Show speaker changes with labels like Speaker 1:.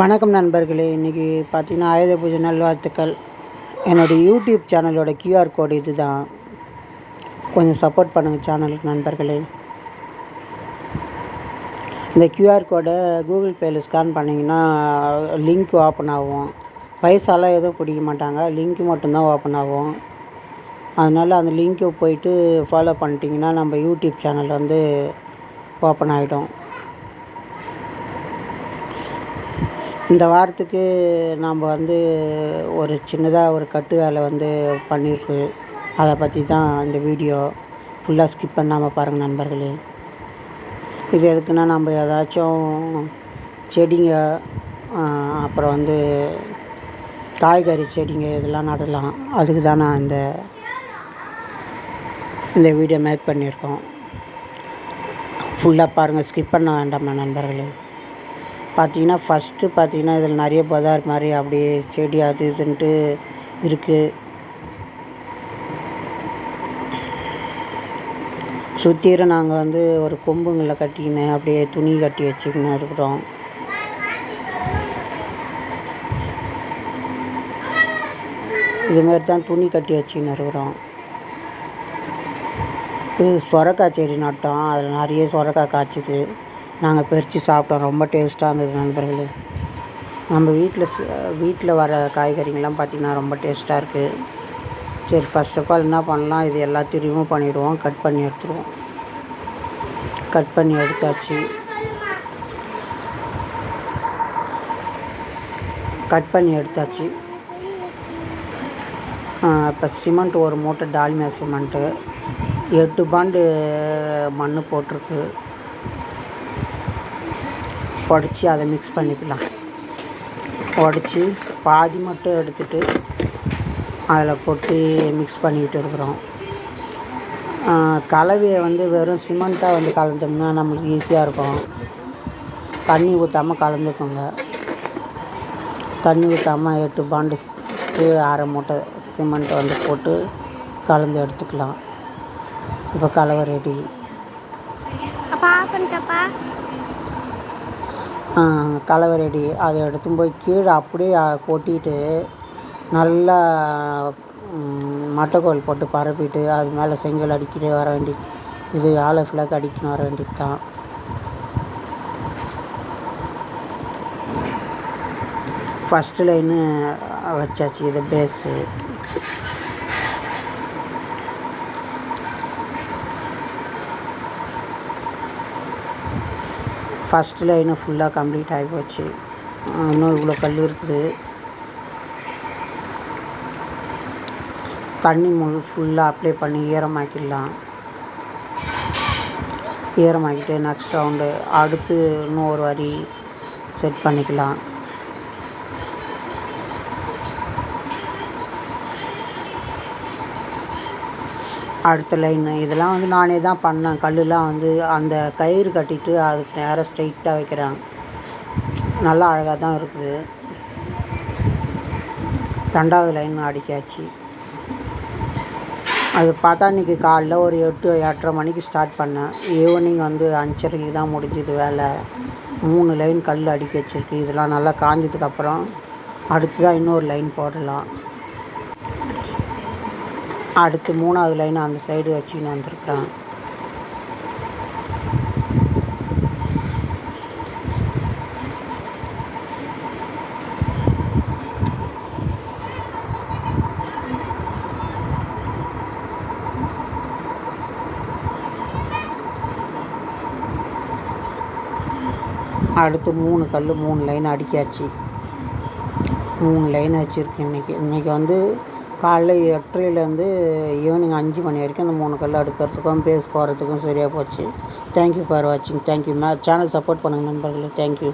Speaker 1: வணக்கம் நண்பர்களே இன்றைக்கி பார்த்தீங்கன்னா ஆயுத பூஜை நல்வாழ்த்துக்கள். என்னுடைய யூடியூப் சேனலோட கியூஆர் கோடு இது தான் கொஞ்சம் சப்போர்ட் பண்ணுங்கள் சேனலுக்கு நண்பர்களே. இந்த கியூஆர் கோடை கூகுள் பேயில் ஸ்கேன் பண்ணிங்கன்னா லிங்க் ஓப்பன் ஆகும். பைசாலாம் எதுவும் பிடிக்க மாட்டாங்க. லிங்க் மட்டும்தான் ஓப்பன் ஆகும். அதனால் அந்த லிங்க்கை போயிட்டு ஃபாலோ பண்ணிட்டீங்கன்னா நம்ம யூடியூப் சேனல் வந்து ஓப்பன் ஆகிடும் இந்த வாரத்துக்கு நாம் வந்து ஒரு சின்னதாக ஒரு கட்டு வேலை வந்து பண்ணியிருக்கு அதை பற்றி தான் இந்த வீடியோ ஃபுல்லாக ஸ்கிப் பண்ணாமல் பாருங்கள் நண்பர்களே. இது எதுக்குன்னா நம்ம ஏதாச்சும் செடிங்க அப்புறம் வந்து காய்கறி செடிங்க இதெல்லாம் நடலாம். அதுக்கு தான் நான் இந்த இந்த வீடியோ மேக் பண்ணியிருக்கோம். ஃபுல்லாக பாருங்கள் ஸ்கிப் பண்ண வேண்டாமா நண்பர்களே? பார்த்தீங்கன்னா ஃபஸ்ட்டு பார்த்தீங்கன்னா இதில் நிறைய பதார் மாதிரி அப்படியே செடி அது இதுன்ட்டு இருக்குது சுற்றிலும் நாங்கள் வந்து ஒரு கொம்புங்களை கட்டிக்கின்னு அப்படியே துணி கட்டி வச்சுக்கின்னு இருக்கிறோம். இதுமாரி தான் துணி கட்டி வச்சுக்கின்னு இருக்கிறோம். இது சொரக்காய் செடி நட்டோம். அதில் நிறைய சொரக்காய் காய்ச்சிது. நாங்கள் பறித்து சாப்பிட்டோம். ரொம்ப டேஸ்ட்டாக இருந்தது நண்பர்களே. நம்ம வீட்டில் வீட்டில் வர காய்கறிங்கெலாம் பார்த்திங்கன்னா ரொம்ப டேஸ்ட்டாக இருக்குது சரி ஃபஸ்ட் ஆஃப் ஆல் என்ன பண்ணலாம்? இது எல்லாத்தையும் ரிமூவ் பண்ணிவிடுவோம் கட் பண்ணி எடுத்துருவோம். கட் பண்ணி எடுத்தாச்சு. கட் பண்ணி எடுத்தாச்சு. இப்போ சிமெண்ட் ஒரு மூட்டை டால்மியா சிமெண்ட்டு. எட்டு பாண்டு மண் போட்டிருக்கு. உடச்சி அதை மிக்ஸ் பண்ணிக்கலாம். உடச்சி பாதி மட்டும் எடுத்துகிட்டு அதில் கொட்டி மிக்ஸ் பண்ணிக்கிட்டு இருக்கிறோம். கலவையை வந்து வெறும் சிமெண்ட்டாக வந்து கலந்தோம்னா நம்மளுக்கு ஈஸியாக இருக்கும். தண்ணி ஊற்றாமல் கலந்துக்கோங்க. தண்ணி ஊற்றாமல் எட்டு பாண்டுக்கு அரை மூட்டை சிமெண்ட்டை வந்து போட்டு கலந்து எடுத்துக்கலாம். இப்போ கலவை ரெடி கலவை ரெடி அதை எடுத்துன்னு போய் கீழே அப்படியே கொட்டிட்டு நல்லா மட்டைக்கோல் போட்டு பரப்பிட்டு அது மேலே செங்கல் அடிக்கிட்டே வர வேண்டியது இது ஆலை ஃபிளாக் அடிக்கணும் வர வேண்டியது தான் ஃபஸ்ட்டு லைனு வச்சாச்சு இது பேஸு ஃபஸ்ட் லைனு ஃபுல்லாக கம்ப்ளீட் ஆகி போச்சு. இன்னும் இவ்வளோ கல் இருக்குது. தண்ணி முள் ஃபுல்லாக அப்ளை பண்ணி ஈரமாக்கிடலாம். ஈரமாக்கிட்டு நெக்ஸ்ட் ரவுண்டு அடுத்து இன்னும் ஒரு வரி செட் பண்ணிக்கலாம். அடுத்த லைன் இதெல்லாம் வந்து நானே தான் பண்ணேன். கல்லுலாம் வந்து அந்த கயிறு கட்டிட்டு அதுக்கு நேராக ஸ்ட்ரைட்டாக வைக்கிறாங்க. நல்லா அழகாக தான் இருக்குது. ரெண்டாவது லைன் அடிக்காச்சு அது பார்த்தா இன்றைக்கி காலைல ஒரு எட்டு எட்டரை மணிக்கு ஸ்டார்ட் பண்ணேன். ஈவினிங் வந்து அஞ்சரைக்கு தான் முடிஞ்சுது வேலை. மூணு லைன் கல் அடிக்க வச்சுருக்கு. இதெல்லாம் நல்லா காஞ்சதுக்கப்புறம் அடுத்து தான் இன்னொரு லைன் போடலாம். அடுத்து மூணாவது லைன் அந்த சைடு வச்சுக்கின்னு வந்திருக்குறான். அடுத்து மூணு கல் மூணு லைன் அடிக்காச்சு. மூணு லைன் வச்சுருக்கு இன்றைக்கி இன்றைக்கி வந்து காலைல எட்டரைலேருந்து ஈவினிங் அஞ்சு மணி வரைக்கும் அந்த மூணு கல் அடுக்கிறதுக்கும் பேஸ் போகிறதுக்கும் சரியாக போச்சு. தேங்க்யூ ஃபார் வாட்சிங் thank you my channel support பண்ணுங்கள் நண்பர்களே. Thank you